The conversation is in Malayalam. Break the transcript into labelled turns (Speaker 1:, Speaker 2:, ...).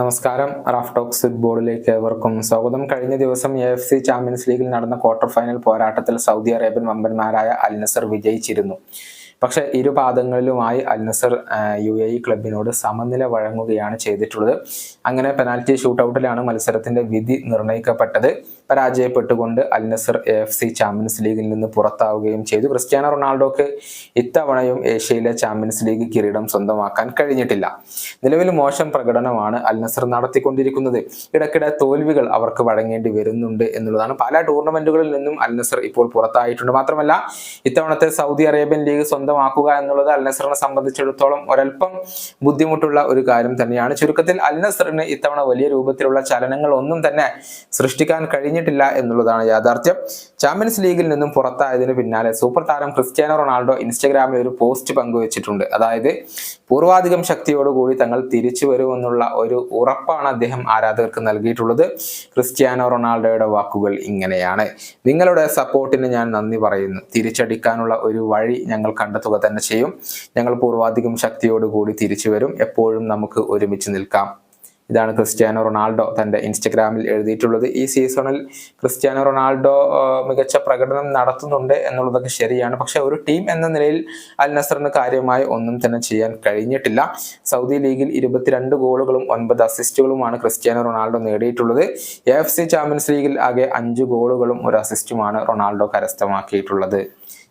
Speaker 1: നമസ്കാരം. റാഫ് ടോക്സ് ഫുട്ബോളിലേക്ക് ഏവർക്കും സ്വാഗതം. കഴിഞ്ഞ ദിവസം എ എഫ് സി ചാമ്പ്യൻസ് ലീഗിൽ നടന്ന ക്വാർട്ടർ ഫൈനൽ പോരാട്ടത്തിൽ സൗദി അറേബ്യൻ വമ്പന്മാരായ അൽ നസർ വിജയിച്ചിരുന്നു. പക്ഷേ ഇരുപാദങ്ങളിലുമായി Al Nassr Al Nassr U A E ക്ലബിനോട് സമനില വഴങ്ങുകയാണ് ചെയ്തിട്ടുള്ളത്. അങ്ങനെ പെനാൽറ്റി ഷൂട്ടൌട്ടിലാണ് മത്സരത്തിന്റെ വിധി നിർണയിക്കപ്പെട്ടത്. പരാജയപ്പെട്ടുകൊണ്ട് Al Nassr F C champions ലീഗിൽ നിന്ന് പുറത്താവുകയും ചെയ്തു. ക്രിസ്ത്യാനോ റൊണാൾഡോക്ക് ഇത്തവണയും ഏഷ്യയിലെ ചാമ്പ്യൻസ് ലീഗ് കിരീടം സ്വന്തമാക്കാൻ കഴിഞ്ഞിട്ടില്ല. നിലവിൽ മോശം പ്രകടനമാണ് അൽനസർ നടത്തിക്കൊണ്ടിരിക്കുന്നത്. ഇടയ്ക്കിടെ തോൽവികൾ അവർക്ക് വഴങ്ങേണ്ടി വരുന്നുണ്ട് എന്നുള്ളതാണ്. പല ടൂർണമെന്റുകളിൽ നിന്നും അൽനസർ ഇപ്പോൾ പുറത്തായിട്ടുണ്ട്. മാത്രമല്ല ഇത്തവണത്തെ സൗദി അറേബ്യൻ ലീഗ് സ്വന്തമാക്കുക എന്നുള്ളത് അൽനസറിനെ സംബന്ധിച്ചിടത്തോളം ഒരൽപ്പം ബുദ്ധിമുട്ടുള്ള ഒരു കാര്യം തന്നെയാണ്. ചുരുക്കത്തിൽ അൽ നസറിന് ഇത്തവണ വലിയ രൂപത്തിലുള്ള ചലനങ്ങൾ ഒന്നും തന്നെ സൃഷ്ടിക്കാൻ കഴിഞ്ഞിട്ടില്ല എന്നുള്ളതാണ് യാഥാർത്ഥ്യം. ചാമ്പ്യൻസ് ലീഗിൽ നിന്നും പുറത്തായതിനു പിന്നാലെ സൂപ്പർ താരം ക്രിസ്ത്യാനോ റൊണാൾഡോ ഇൻസ്റ്റഗ്രാമിൽ ഒരു പോസ്റ്റ് പങ്കുവച്ചിട്ടുണ്ട്. അതായത് പൂർവാധികം ശക്തിയോടുകൂടി തങ്ങൾ തിരിച്ചു വരുമെന്നുള്ള ഒരു ഉറപ്പാണ് അദ്ദേഹം ആരാധകർക്ക് നൽകിയിട്ടുള്ളത്. ക്രിസ്ത്യാനോ റൊണാൾഡോയുടെ വാക്കുകൾ ഇങ്ങനെയാണ്. നിങ്ങളുടെ സപ്പോർട്ടിന് ഞാൻ നന്ദി പറയുന്നു. തിരിച്ചടിക്കാനുള്ള ഒരു വഴി ഞങ്ങൾ കണ്ടെത്തുക തന്നെ ചെയ്യും. ഞങ്ങൾ പൂർവാധികം ശക്തിയോടുകൂടി തിരിച്ചു വരും. എപ്പോഴും നമുക്ക് ഒരുമിച്ച് നിൽക്കാം. ഇതാണ് ക്രിസ്ത്യാനോ റൊണാൾഡോ തന്റെ ഇൻസ്റ്റഗ്രാമിൽ എഴുതിയിട്ടുള്ളത്. ഈ സീസണിൽ ക്രിസ്ത്യാനോ റൊണാൾഡോ മികച്ച പ്രകടനം നടത്തുന്നുണ്ട് എന്നുള്ളതൊക്കെ ശരിയാണ്. പക്ഷെ ഒരു ടീം എന്ന നിലയിൽ അൽ നസറിന് കാര്യമായി ഒന്നും തന്നെ ചെയ്യാൻ കഴിഞ്ഞിട്ടില്ല. സൗദി ലീഗിൽ ഇരുപത്തിരണ്ട് ഗോളുകളും ഒൻപത് അസിസ്റ്റുകളുമാണ് ക്രിസ്ത്യാനോ റൊണാൾഡോ നേടിയിട്ടുള്ളത്. എഫ് സി ചാമ്പ്യൻസ് ലീഗിൽ ആകെ അഞ്ച് ഗോളുകളും ഒരു അസിസ്റ്റുമാണ് റൊണാൾഡോ കരസ്ഥമാക്കിയിട്ടുള്ളത്.